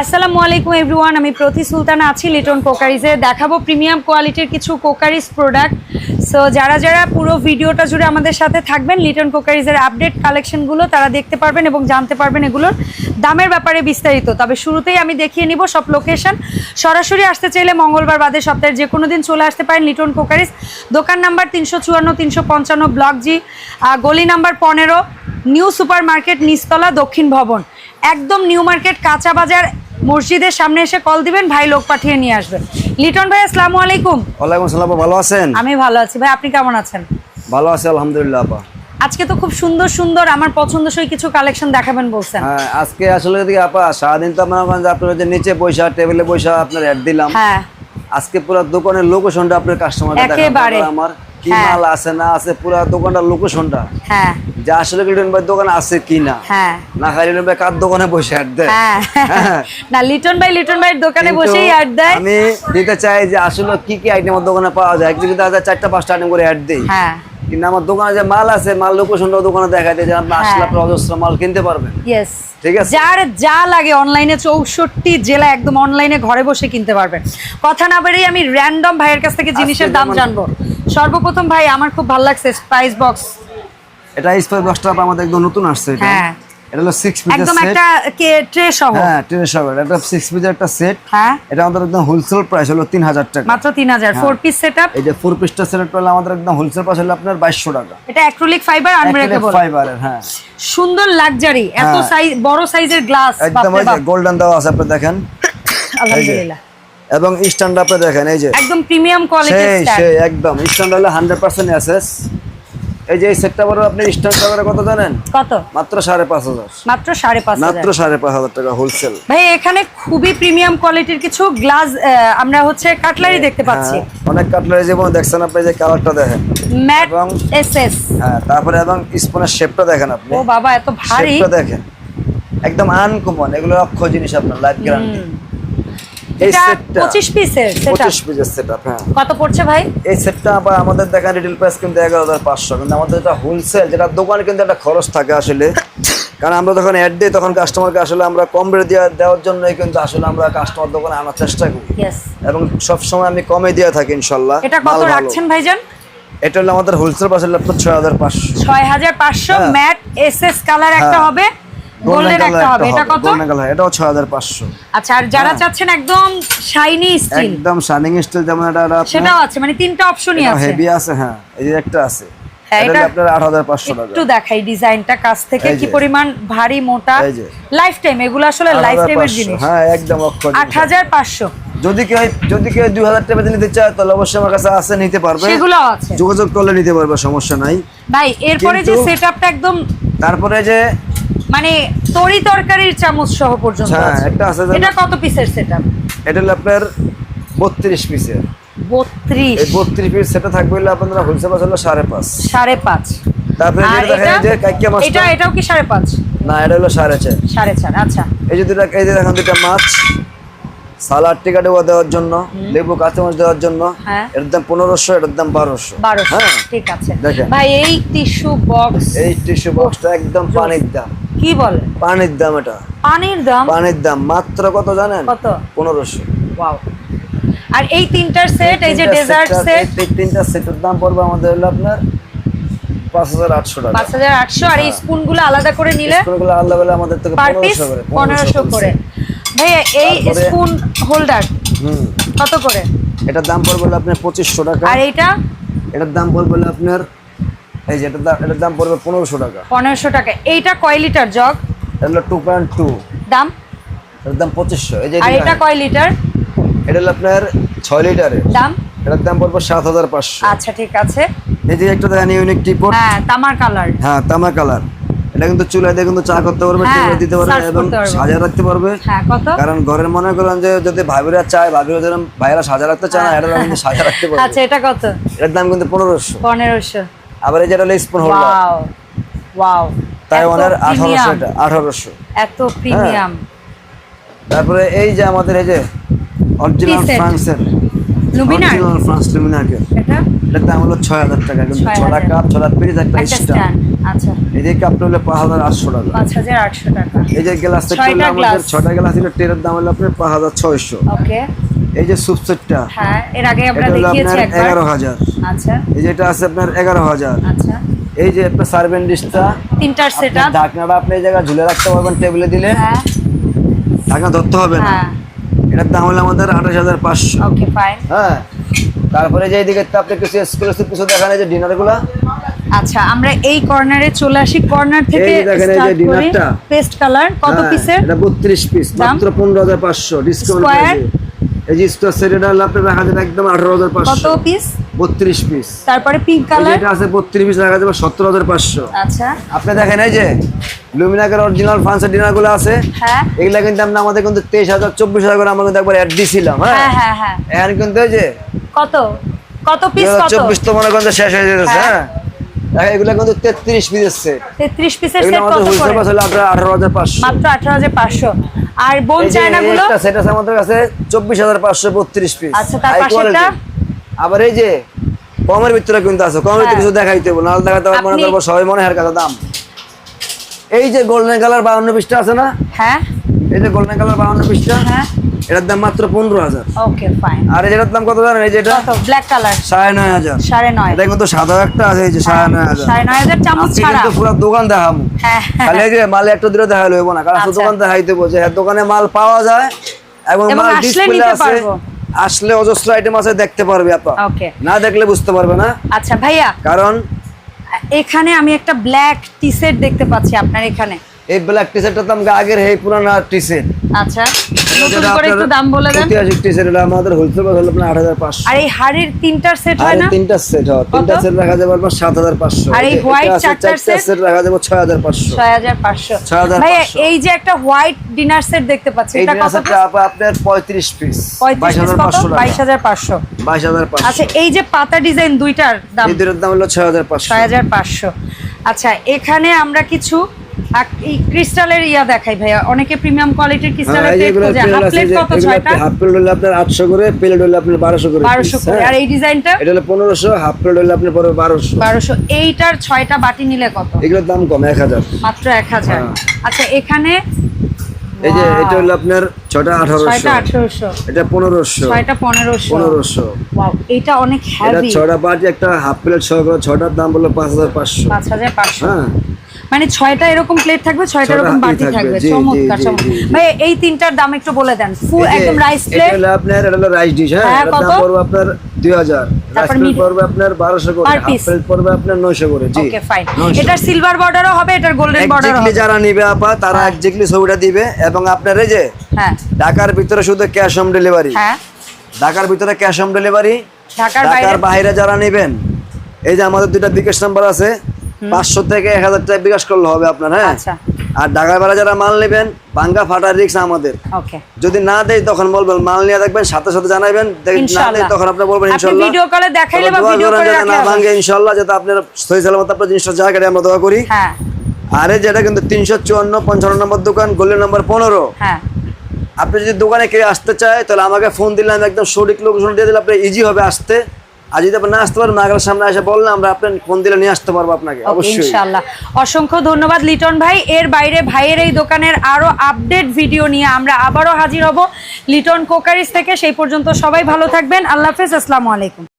আসসালামু আলাইকুম এভরিওয়ান আমি প্রতি সুলতানা আছি লিটন কোকারিজে দেখাবো প্রিমিয়াম কোয়ালিটির কিছু কোকারিজ প্রোডাক্ট সো যারা যারা পুরো ভিডিওটা জুড়ে আমাদের সাথে থাকবেন লিটন কোকারিজের আপডেট কালেকশনগুলো তারা দেখতে পারবেন এবং জানতে পারবেন এগুলোর দামের ব্যাপারে বিস্তারিত। তবে শুরুতেই আমি দেখিয়ে নিব সব লোকেশন সরাসরি আসতে চাইলে মঙ্গলবার বাদে সপ্তাহের যে কোনো দিন চলে আসতে পারেন লিটন কোকারিজ দোকান নাম্বার তিনশো চুয়ান্ন, তিনশো পঞ্চান্ন ব্লক জি গলি নাম্বার পনেরো, নিউ সুপার মার্কেট নিচতলা, দক্ষিণ ভবন। একদম নিউ মার্কেট, কাঁচা বাজার মসজিদের সামনে এসে কল দিবেন ভাই লোক পাঠিয়ে নিয়ে আসবেন। লিটন ভাই আসসালামু আলাইকুম। ওয়ালাইকুম আসসালাম ভালো আছেন? আমি ভালো আছি ভাই আপনি কেমন আছেন? ভালো আছি আলহামদুলিল্লাহ আপা। আজকে তো খুব সুন্দর সুন্দর আমার পছন্দসই কিছু কালেকশন দেখাবেন বলছেন। হ্যাঁ আজকে আসলে দিকে আপা সারাদিন তো যে আপনার যে নিচে পয়সা টেবিলে পয়সা আপনার অ্যাড দিলাম। হ্যাঁ। আজকে পুরো দোকানের লোকেশনটা আপনার কাস্টমার একেবারে। আমার কি হ্যাঁ। মাল আছে না আছে পুরো দোকানটার লোকেশনটা হ্যাঁ। যে আসলে লিটন ভাই দোকান আছে কি না? হ্যাঁ। না খাই লিটন ভাই কার দোকানে বসে অ্যাড দেয়? হ্যাঁ। না লিটন ভাই লিটন ভাইয়ের দোকানে বসেই অ্যাড দেয়। আমি দিতে চাই যে আসলে কি কি আইটেম দোকানে পাওয়া যায়? একদিকে দেখা যায় চারটা পাঁচটা আইটেম করে অ্যাড দিই। হ্যাঁ। কিন্তু আমার দোকানে যে মাল আছে মাল লোকেশনটাও দোকানে দেখাই দেয় যে আপনি আসলে। আপনার অজস্র মাল কিনতে পারবেন। ইয়েস ঠিক আছে? যার যা লাগে অনলাইনে চৌষট্টি জেলা একদম অনলাইনে ঘরে বসে কিনতে পারবেন। কথা না বেরিয়ে আমি র্যান্ডম ভাইয়ের কাছ থেকে জিনিসের দাম জানব। সর্বপ্রথম ভাই আমার খুব ভালো লাগছে স্পাইস বক্স এটা স্পাইস বক্সটা আমাদের একদম নতুন আসছে এটা। হ্যাঁ। এটা হলো সিক্স পিসের একদম একটা কে ট্রে সহ। হ্যাঁ ট্রেনের সহ। এটা সিক্স পিসের একটা সেট হ্যাঁ। এটা আমাদের একদম হোলসেল প্রাইস হলো তিন হাজার টাকা। মাত্র তিন হাজার। হ্যাঁ। ফোর পিস সেট এই যে ফোর পিসটা সেট করলে আমাদের একদম হোলসেল প্রাইস হলো আপনার বাইশশো টাকা। এটা অ্যাক্রিলিক ফাইবার আনব্রেকেবল ফাইবারের হ্যাঁ। সুন্দর লাক্সারি এত হ্যাঁ। সাইজ বড় সাইজের গ্লাস একদম গোল্ডেন দেওয়া আছে আপনি দেখেন। আলহামদুলিল্লাহ। এবং স্ট্যান্ড আপনি দেখেন এই যে একদম প্রিমিয়াম কোয়ালিটির সেই একদম। স্ট্যান্ড হলো হান্ড্রেড পার্সেন্ট অ্যাসেস এই যে এই সেটটা বড় আপনি স্ট্যান্ড করে কত জানেন? কত? মাত্র সাড়ে পাঁচ হাজার। মাত্র সাড়ে পাঁচ হাজার। মাত্র সাড়ে পাঁচ হাজার টাকা হোলসেল ভাই এখানে খুবই প্রিমিয়াম কোয়ালিটির কিছু গ্লাস আমরা হচ্ছে কাটলারি দেখতে পাচ্ছি। হ্যাঁ, অনেক কাটলারি যেমন দেখছেন আপনি যে কালারটা দেখেন? ম্যাট এবং- এসএস হ্যাঁ তারপরে এবং স্পুনের শেপটা দেখেন আপনি। ও বাবা এত ভারী। শেপটা দেখেন। একদম আনকমন এগুলো অক্ষ জিনিস আপনার লাইফ গ্যারান্টি এই সেটটা পঁচিশ পিসের সেটা পঁচিশ পিসের সেটআপ হ্যাঁ। কত পড়ছে ভাই? এই সেটটা আবার আমাদের দেখেন রিটেল প্রাইস কিন্তু এগারো হাজার পাঁচশো কিন্তু আমাদের এটা হোলসেল যেটা দোকানে কিন্তু একটা খরচ থাকে আসলে। কারণ আমরা যখন অ্যাড দিই তখন কাস্টমারকে আসলে আমরা কম রেট দেওয়া দেওয়ার জন্যই কিন্তু আসলে আমরা কাস্টমার দোকানে আনার চেষ্টা করি। এবং সবসময় আমি কমে দিয়ে থাকি ইনশাল্লাহ। এটা কত। রাখছেন ভাইজান? এটা হলো আমাদের হোলসেল ছয় হাজার পাঁচশো। হ্যাঁ। ম্যাট এসএস কালার একটা হ্যাঁ। হবে। গোল্ডেন একটা হবে। এটা কত? গোল্ডেন কালার এটাও ছয় হাজার পাঁচশো। আচ্ছা আর যারা হ্যাঁ। চাচ্ছেন একদম শাইনি স্টিল একদম শাইনিং স্টিল যেমন এটা এটা সেটাও আছে মানে তিনটা অপশনই আছে। হেভি আছে হ্যাঁ। এই যে একটা আছে। হ্যাঁ, এটা এটা আপনার আট হাজার পাঁচশো টাকা। একটু দেখাই ডিজাইনটা কাছ থেকে কি পরিমাণ ভারী মোটা? লাইফ টাইম এগুলো আসলে লাইফ টাইমের জিনিস। হ্যাঁ একদম অক্ষর আট হাজার পাঁচশো। যদি কেউ যদি কেউ দুই হাজার টাকা নিতে চায় তাহলে অবশ্যই আমার কাছে আছে নিতে পারবে। সেগুলো আছে। যোগাযোগ করলে নিতে পারবে সমস্যা নাই। ভাই এরপরে যে একদম তারপরে যে মানে তরি তরকারির চামচ সহ পর্যন্ত হ্যাঁ। একটা আছে এটা কত পিসের সেট আপ এটা হলো আপনার বত্রিশ পিসের বত্রিশ? এই বত্রিশ পিস সেটা থাকবে হলো আপনারা হোলসেল পাস হলো সাড়ে পাঁচ। সাড়ে পাঁচ। তারপরে আর দেখেন এটা এই যে কাইকিয়া মাছটা এটা এটাও কি সাড়ে পাঁচ? না এটা হলো সাড়ে চার। সাড়ে চার আচ্ছা। এই যে দুটা এই যে দেখেন দুটা মাছ সালাড টিকা দেওয়া দেওয়ার জন্য লেবু কাঁচামচ দেওয়ার জন্য হ্যাঁ। এটার দাম পনেরোশো এটার দাম বারোশো। বারোশো হ্যাঁ। ঠিক আছে। দেখেন। ভাই এই টিস্যু বক্স এই টিস্যু বক্সটা একদম পানির দাম। কি বলে? পানির দাম এটা। পানির দাম? পানির দাম। মাত্র কত জানেন? কত? পনেরোশো। ওয়াও। আর এই তিনটার সেট এই যে ডেজার্ট সেট তিনটা সেটের দাম পড়বে আমাদের হলো আপনার পাঁচ হাজার আটশো টাকা। পাঁচ হাজার আটশো আর এই স্পুনগুলো আলাদা করে নিলে স্কুলগুলো আলাদা বেলা আমাদের থেকে পনেরোশো করে পনেরোশো করে। ভাইয়া এই স্পুন হোল্ডার হুম। কত করে? এটার দাম পড়বে আপনার পঁচিশশো টাকা। আর এইটা? এটার দাম পড়বে আপনার এই যে এটার দাম এটার দাম পড়বে পনেরোশো টাকা। পনেরোশো টাকা। এইটা কয় লিটার জগ? এটা হলো টু পয়েন্ট টু দাম? এটার দাম পঁচিশশো। এই যে আর এটা। কয় লিটার? এটা হলো আপনার ছয় লিটারের। দাম? এটার দাম পড়বে সাত হাজার পাঁচশো। আচ্ছা ঠিক আছে। এই যে একটা দেখেন ইউনিক টিপট হ্যাঁ তামার কালার হ্যাঁ তামা কালার এটা কিন্তু চুলায় দিয়ে কিন্তু চা করতে পারবে হ্যাঁ, টেবিলে দিতে পারবে এবং সাজা রাখতে পারবে। হ্যাঁ কত? কারণ ঘরের মনে করেন যে যদি ভাবিরা চায় ভাবিরা যেন ভাইরা সাজা রাখতে চায় না এটা কিন্তু সাজা রাখতে পারবে। আচ্ছা এটা কত? এটার দাম কিন্তু পনেরোশো। পনেরোশো। আবার এই যেটা হলো স্পুন হোল্ডার ওয়াও তাইওয়ানের আঠারোশো এটা আঠারোশো। এত প্রিমিয়াম তারপরে এই যে আমাদের এই যে অরিজিনাল ফ্রান্সের লুমিনার লুমিনারকে এটা? এটার দাম হলো ছয় হাজার টাকা। কিন্তু 6,000 ছটা কাপ ছটা একটা স্ট্যান্ড আচ্ছা। এই যে কাপটা হলো পাঁচ হাজার আটশো টাকা। পাঁচ হাজার আটশো টাকা। এই যে গ্লাস ছয়টা করলে আমাদের ছটা গ্লাস ছিল টেরের দাম হলো আপনার পাঁচ হাজার ছয়শো। ওকে। এই যে সুপ সেটটা হ্যাঁ এর আগে আমরা হলো দেখিয়েছি একবার। এগারো হাজার। আচ্ছা। এই যে এটা আছে আপনার এগারো হাজার। আচ্ছা। এই যে আপনার সার্ভেন ডিশটা তিনটার সেট আপনার ঢাকনাটা আপনি এই জায়গায় ঝুলে রাখতে পারবেন টেবিলে দিলে। হ্যাঁ। ঢাকনা ধরতে হবে না। হ্যাঁ। এটার দাম হলো আমাদের আঠাশ হাজার পাঁচশো। ওকে ফাইন হ্যাঁ। তারপরে যে এইদিকে তো আপনি কিছু এক্সক্লুসিভ কিছু দেখান যে ডিনারগুলা আচ্ছা আমরা এই কর্নারে চলে আসি। কর্নার থেকে দেখেন এই যে ডিনারটা। পেস্ট কালার কত হ্যাঁ, পিসের এটা বত্রিশ পিস মাত্র পনেরো হাজার পাঁচশো ডিসকাউন্ট Square? এই যে স্কোয়ার সেট এটা হলো আপনার রাখা একদম আঠারো হাজার কত পিস বত্রিশ পিস তারপরে পিঙ্ক কালার এটা আছে বত্রিশ পিস রাখা যাবে সত্তর হাজার পাঁচশো। আচ্ছা। আপনি দেখেন এই যে লুমিনাকের অরিজিনাল ফান্সের ডিনার আছে। হ্যাঁ। এগুলা কিন্তু আমরা আমাদের কিন্তু তেইশ হাজার চব্বিশ হাজার করে আমরা কিন্তু একবার অ্যাড দিছিলাম হ্যাঁ? হ্যাঁ হ্যাঁ হ্যাঁ। এখন কিন্তু এই যে কত? কত পিস কত? চব্বিশ তো মনে করেন শেষ হয়ে যেতেছে হ্যাঁ। এগুলো কিন্তু পিসের সেট কত করে? আপনার মাত্র আর বোন চায়নাগুলো যে চায়না গুলো একটা আমাদের কাছে চব্বিশ হাজার পাঁচশো বত্রিশ পিস আচ্ছা, তার পাশেটা আবার এই যে কমের ভিতরে কিন্তু আছে কমের ভিতরে হ্যাঁ। কিছু দেখাইতে বল নাল দেখাতে হবে মনে করব সবাই মনে হার কাছে দাম। এই যে গোল্ডেন কালার বাউন্ন পিসটা আছে না? হ্যাঁ। এই যে গোল্ডেন কালার বাউন্ন পিসটা হ্যাঁ। এটার দাম মাত্র পনেরো হাজার। ওকে ফাইন আর এটার দাম কত জানেন এই যে এটা ব্ল্যাক কালার সাড়ে নয় হাজার। সাড়ে নয়। এটা কিন্তু সাদা একটা আছে এই যে সাড়ে নয় হাজার। সাড়ে নয় হাজার চামচ ছাড়া। কিন্তু পুরো দোকান দেখাবো। হ্যাঁ। খালি যে মাল একটা দিলে দেখা লইব না কারণ আচ্ছা। দোকান দেখাইতে বলছে হ্যাঁ দোকানে মাল পাওয়া যায় এবং মাল আসলে ডিসপ্লে নিতে আছে পারব। আসলে অজস্র আইটেম আছে দেখতে পারবে আপা। ওকে না দেখলে বুঝতে পারবে না। আচ্ছা ভাইয়া। কারণ এখানে আমি একটা ব্ল্যাক টি শার্ট দেখতে পাচ্ছি আপনার এখানে। এই ব্ল্যাক টি শার্টটা দাম আগের এই পুরানা টি শার্ট আচ্ছা নতুন করে একটু দাম বলে দেন। ঐতিহাসিক টি শার্ট আমাদের হোলসেল বাজার হলো আপনার আট হাজার পাঁচশো। আর এই হাড়ির তিনটার সেট হয় না? তিনটা সেট হয়। তিনটা সেট রাখা যাবে আপনার সাত হাজার পাঁচশো। আর এই white চারটার? সেট রাখা যাবে ছয় হাজার পাঁচশো। ছয় হাজার পাঁচশো। 6,500 ভাইয়া এই যে একটা হোয়াইট ডিনার সেট দেখতে পাচ্ছি এটা কত আপনার পঁয়ত্রিশ পিস পঁয়ত্রিশ পিস কত? বাইশ হাজার পাঁচশো বাইশ হাজার পাঁচশো। আচ্ছা এই যে পাতা ডিজাইন দুইটার দাম? এই দুটোর দাম হলো ছয় হাজার পাঁচশো। ছয় হাজার পাঁচশো। আচ্ছা এখানে আমরা কিছু এই ক্রিস্টালের ইয়া দেখাই ভাইয়া। অনেকে প্রিমিয়াম কোয়ালিটির ক্রিস্টালের হ্যাঁ, প্লেট খোঁজে। হাফ প্লেট কত ছয়টা? হাফ প্লেট হলে আপনার আটশো করে প্লেট হলে আপনার করে বারোশো piece, করে। হ্যাঁ। আর এই ডিজাইনটা? এটা হলো হাফ প্লেট হলে আপনার পরে এইটার ছয়টা বাটি নিলে কত? এগুলোর দাম কম এক হাজার। মাত্র এক হাজার। হ্যাঁ। আচ্ছা এখানে এই যে এটা হলো আপনার ছটা আঠারোশো। ছয়টা আঠারোশো। এটা পনেরোশো। ছয়টা পনেরোশো। পনেরোশো। Wow, এইটা অনেক এটা হ্যাভি ছটা বাটি একটা হাফ প্লেট সহ করে ছটার দাম বলল পাঁচ হাজার পাঁচশো। পাঁচ হাজার পাঁচশো। হ্যাঁ। মানে ছয়টা এরকম প্লেট থাকবে ছয়টা এরকম বাটি থাকবে, চমৎকার। ভাই এই তিনটার দাম একটু বলে দেন। ফুল একদম রাইস এটা প্লেট হলো আপনার এটা হলো রাইস ডিশ হ্যাঁ? হ্যাঁ, এটার দাম পড়বে আপনার দুই হাজার। রাইস তারপর প্লেট পড়বে আপনার বারোশো করে। Per হাফ প্লেট পড়বে আপনার নয়শো করে জি। ওকে ফাইন 900 এটার সিলভার বর্ডারও হবে এটার গোল্ডেন বর্ডারও হবে। যারা নিবে আপা তারা একজাক্টলি ছবিটা দিবে এবং আপনার এই যে হ্যাঁ। ঢাকার ভিতরে শুধু ক্যাশ অন ডেলিভারি হ্যাঁ। ঢাকার ভিতরে ক্যাশ অন ডেলিভারি ঢাকার বাইরে ঢাকার বাইরে যারা নেবেন এই যে আমাদের দুইটা বিকাশ নাম্বার আছে পাঁচশো থেকে এক হাজার টাকা বিকাশ করলে হবে আপনার হ্যাঁ? আচ্ছা। আর ঢাকার বাইরে যারা মাল নেবেন ভাঙ্গা ফাটার রিক্স আমাদের। যদি না দেয় তখন বলবেন মাল নিয়ে দেখবেন সাথে সাথে জানাবেন না দেয় তখন আপনি বলবেন ইনশাল্লাহ। ভিডিও কলে দেখাইলে বা ভিডিও করে না রাখলে ভাঙ্গে ইনশাল্লাহ যাতে আপনার সহি সালামত আপনার জিনিসটা জায়গাটা আমরা দোয়া করি। হ্যাঁ। আর যেটা কিন্তু তিনশো চুয়ান্ন পঞ্চান্ন নম্বর দোকান গলি নম্বর পনেরো। হ্যাঁ। আপনি যদি দোকানে কেউ আসতে চায় তাহলে আমাকে ফোন দিলে আমি একদম সঠিক লোকেশন দিয়ে দিলে আপনার ইজি হবে আসতে। আর যদি আপনি না আসতে পারেন মাগের সামনে এসে বললে আমরা আপনার ফোন দিলে নিয়ে আসতে পারব আপনাকে অবশ্যই। ইনশাআল্লাহ। অসংখ্য ধন্যবাদ লিটন ভাই। এর বাইরে ভাইয়ের এই দোকানের আরও আপডেট ভিডিও নিয়ে আমরা আবারও হাজির হব। লিটন কোকারিস থেকে সেই পর্যন্ত সবাই ভালো থাকবেন। আল্লাহ হাফেজ আসসালামু আলাইকুম।